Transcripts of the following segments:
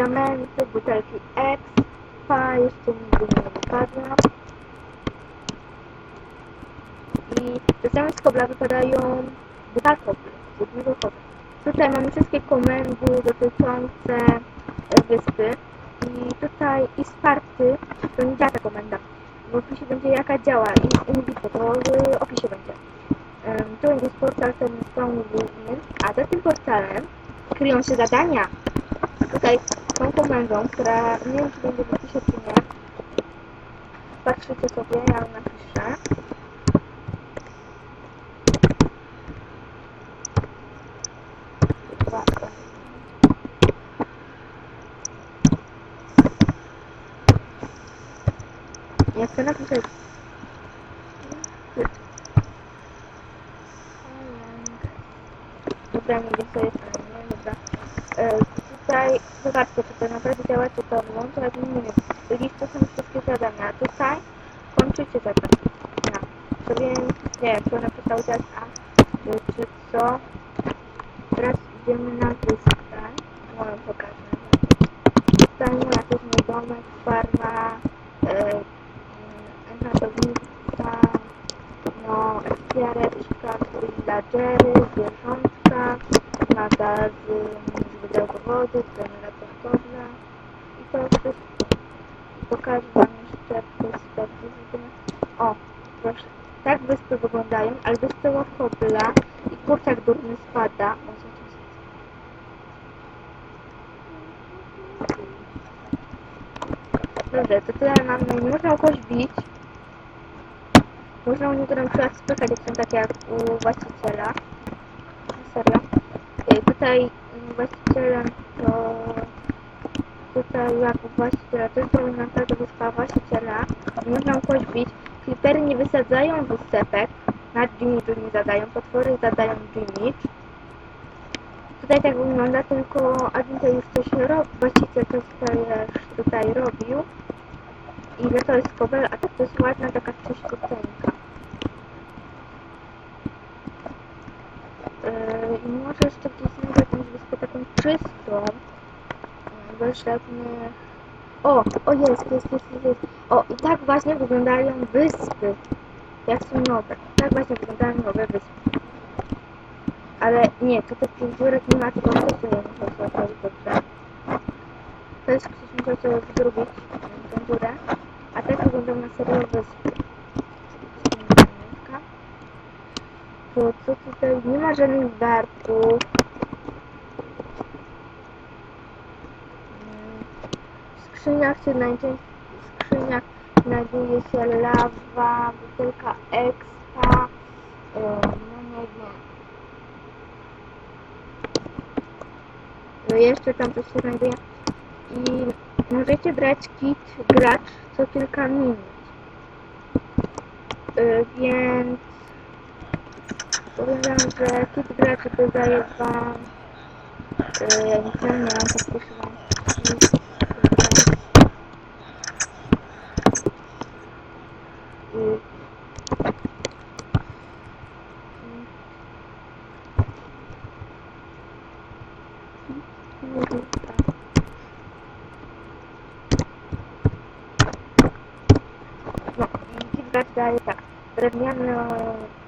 diamenty, butelki expa, jeszcze nigdy nie wypadła. I zamiast kobla wypadają dwa koble, dużo koble. Tutaj mamy wszystkie komendy dotyczące e, wyspy. I tutaj i Sparty, to nie działa ta komenda. W opisie będzie jaka działa i Invito, to w opisie będzie. Em, Tu będzie portal ten pełny główny, a za tym portalem kryją się zadania. Tutaj tą komendą, która nie wiem czy będzie w opisie czy nie. Patrzycie sobie, ja ją napiszę. Ja chcę napisać. Dobra, nie wiem co jest, nie, dobra. Tutaj, zobaczcie, czy to naprawdę działa, czy to włączać, nie wiem. List to są wszystkie zadania. Tutaj kończycie zadania. To więc, nie wiem, co napisał teraz A, czy, czy co. Teraz idziemy na wyspę. Moją pokażę. Tutaj nie ma też mój domek, farma, e, enchantowica, no, ekspiareczka, villagery, zwierzątka, magazyn źródeł wody, generator kobla wszystko. Pokażę Wam jeszcze wyspę. O, proszę. Tak wyspy wyglądają, ale dostała kobla i kurczak durny spada. Dobrze, to tyle. Nie można kogoś bić. Można u niego na przykład spychać, jak są takie jak u właściciela. Serio. Y, Tutaj właścicielem to... Tutaj jak to jest dominanta do wyspa właściciela. Można kogoś bić. Creepery nie wysadzają wysepek. Na Jimmy nie zadają. Potwory zadają Jimmy. Tutaj tak wygląda, tylko admin to już coś robi, właściciel coś tutaj, tutaj robił. I to jest kobel, a to jest ładna taka czyściuteńka. Yy, I może jeszcze gdzieś wyspę taką czystą. Żadnych... O! O jest, jest, jest, jest. O! I tak właśnie wyglądają wyspy. Jak są nowe. Tak właśnie wyglądają nowe wyspy. Ale nie, tutaj tych dziurek nie ma, tylko to sobie muszę sobie zrobić dobrze. To jest musiał sobie zrobić tę dziurę. A tak wyglądał na serio wyspy. To co tutaj? Nie ma żadnych barków. W skrzyniach się najczęściej w skrzyniach znajduje się lawa, butelka expa. Yy, no nie wiem. No jeszcze tam coś się znajduje. I możecie brać kit gracz co kilka minut. Yy, więc powiem że kit graczy to daje wam yy, nie wiem, podpiszę wam Yy, No, i feedback daje tak. Drewniany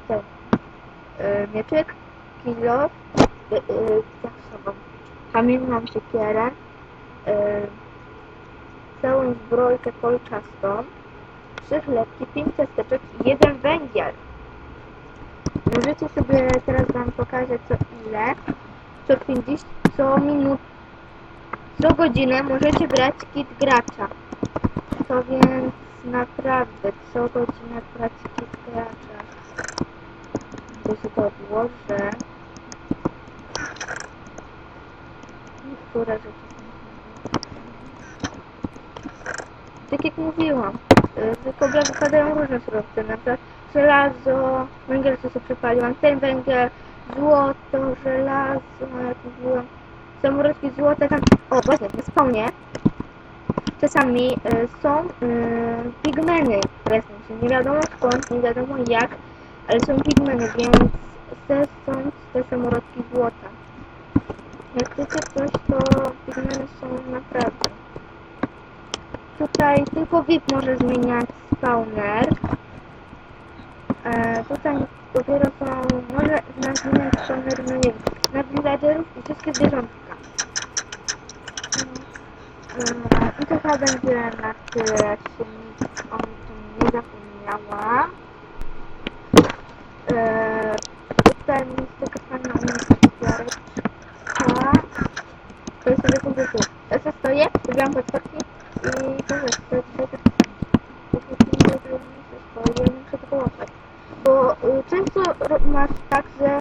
ten y, mieczyk, kilo, y, y, kamienną siekierę, y, całą zbrojkę kolczastą, trzy chlebki, pięć ciasteczek i jeden węgiel. Możecie sobie teraz wam pokażę co ile. Co 50, co minut, co godzinę możecie brać kit gracza. To więc naprawdę co godzinę kit gracza. To się to odłożę. Niektóre rzeczy tak jak mówiłam, y, z kobla wypadają różne surowce, na przykład żelazo, węgiel, co się przepaliłam, ten węgiel, złoto, żelazo, jak mówiłam, samurowskie złote, tam, o właśnie, w spawnie czasami y, są y, pigmeny presne, nie wiadomo skąd, nie wiadomo jak, ale są pigmeny, więc te są te samorodki złota. Jak chcecie coś, to pigmenty są naprawdę. Tutaj tylko VIP może zmieniać spawner. E, tutaj dopiero są, może zmieniać spawner, no nie wiem, na villagerów i wszystkie zwierzątka. E, I to chyba będzie na tyle, jak się o niczym nie zapomniałam. E, tutaj mi jest taka fajna umiejętność to jest sobie komputer. Ja sobie stoję, wybrałam podstawki i to jest, to dzisiaj tak. Bo y, często masz tak, że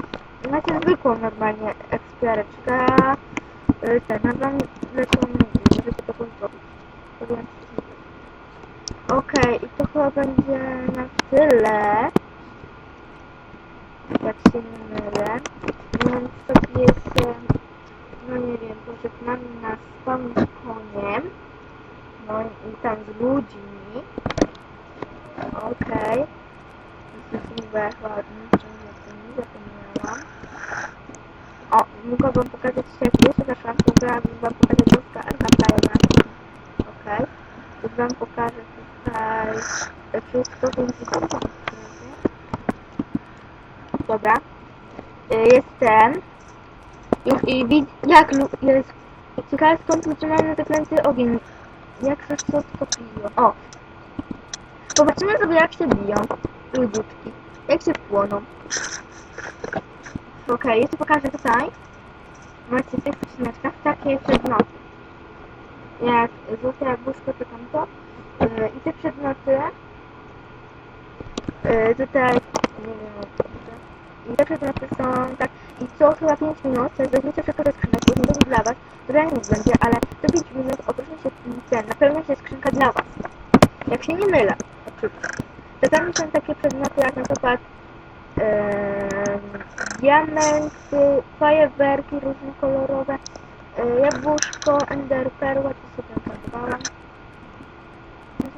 macie zwykłą normalnie ekspiareczkę, y, te na wam lecą, żeby to zrobić. Okej, i to chyba będzie na tyle. Jak się nie mylę. Więc to jest, no nie wiem, pożegnamy nas z tą koniem. No i tam z ludźmi. Okej. Zdecydowanie ładnie, że nie zapomniałam. O, mogę wam pokazać jak jeszcze zaszłam, to wam pokazać Okej. Okay. wam pokażę tutaj wszystko, więc Dobra. Y, Jest ten. Już i widz, jak jest. Ciekawe skąd zaczynają zaklęty ogień. Jak się to skopiło. O! Zobaczymy sobie jak się biją. Ludziutki. Jak się płoną. Okej, jeszcze pokażę tutaj. Macie w tych skrzyneczkach takie przedmioty. Jak złote jabłuszko to tamto. Yy, I te przedmioty. Yy, tutaj. Nie wiem. I te przedmioty są tak. I co chyba 5 minut, to weźmiecie wszystko ze skrzynek, bo nie będzie dla was, to ja nie będzie, ale co 5 minut oprócz się ten, napełnia się skrzynka dla was. Jak się nie mylę, oczywiście. Czasami są takie przedmioty jak na przykład em, diamenty, fajerwerki różnokolorowe, e, jabłuszko, ender perła, to sobie nazwałam.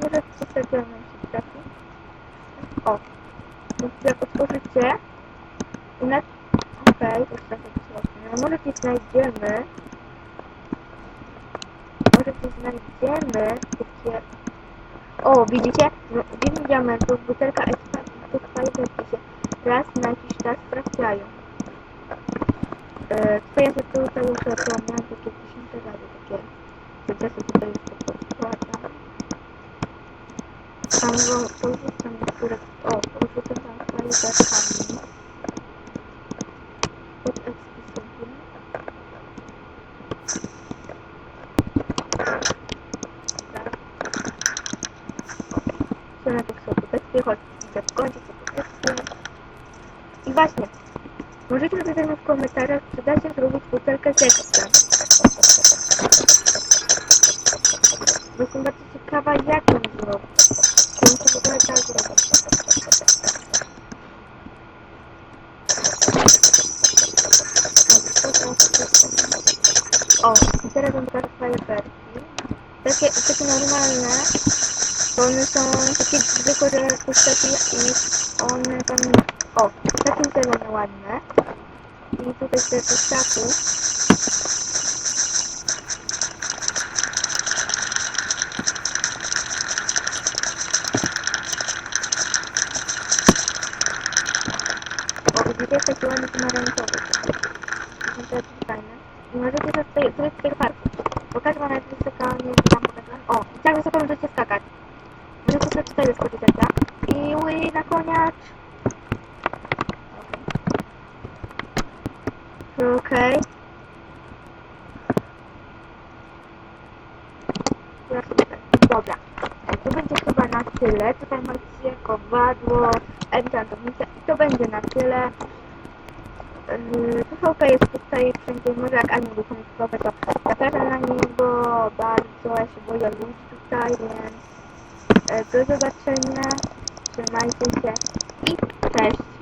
Może coś takiego nam się trafi. O, więc jak otworzycie i na Okej, to jest trochę słodkie. No może coś znajdziemy. Może coś znajdziemy. Takie... O, widzicie? 9 diamentów, butelka ekstra i tych fajerwerki się raz na jakiś czas sprawdzają. E, twoje tutaj już to miałam takie tysiące razy takie. Sobie tutaj już to podkładam. Tam wam porzucam niektóre... O, porzucam tam fajerwerkami. Pod ekspresją. Co na tych sobie kwestie, choć widzę w końcu sobie kwestie. I właśnie, możecie napisać w komentarzach, czy da się zrobić butelkę z ekstra. Jestem bardzo ciekawa, jak ją zrobić. Czy mi się w ogóle da zrobić. O, i teraz mam teraz fajerwerki. Takie, takie normalne, bo one są takie zwykłe, puszczaki i one tam... O, takie zielone ładne. I tutaj te puszczaki. O, widzicie, takie ładne pomarańczowe. To jest fajne. I możecie to tutaj, to jest tego parku. Pokażę wam jak wysoko, nie wiem, tam pokażę. O, tak wysoko możecie skakać. Możecie sobie tutaj wyskoczyć jak ja. I ły na koniacz. Okej. Teraz sobie tak. Dobra. To będzie chyba na tyle. Tutaj macie kowadło, enchantownicę i to będzie na tyle. TVP jest tutaj wszędzie, może jak Aniu uruchomi TVP, to zapraszam na niego bardzo, ja się boję ludzi tutaj, więc e, do zobaczenia, trzymajcie się i cześć!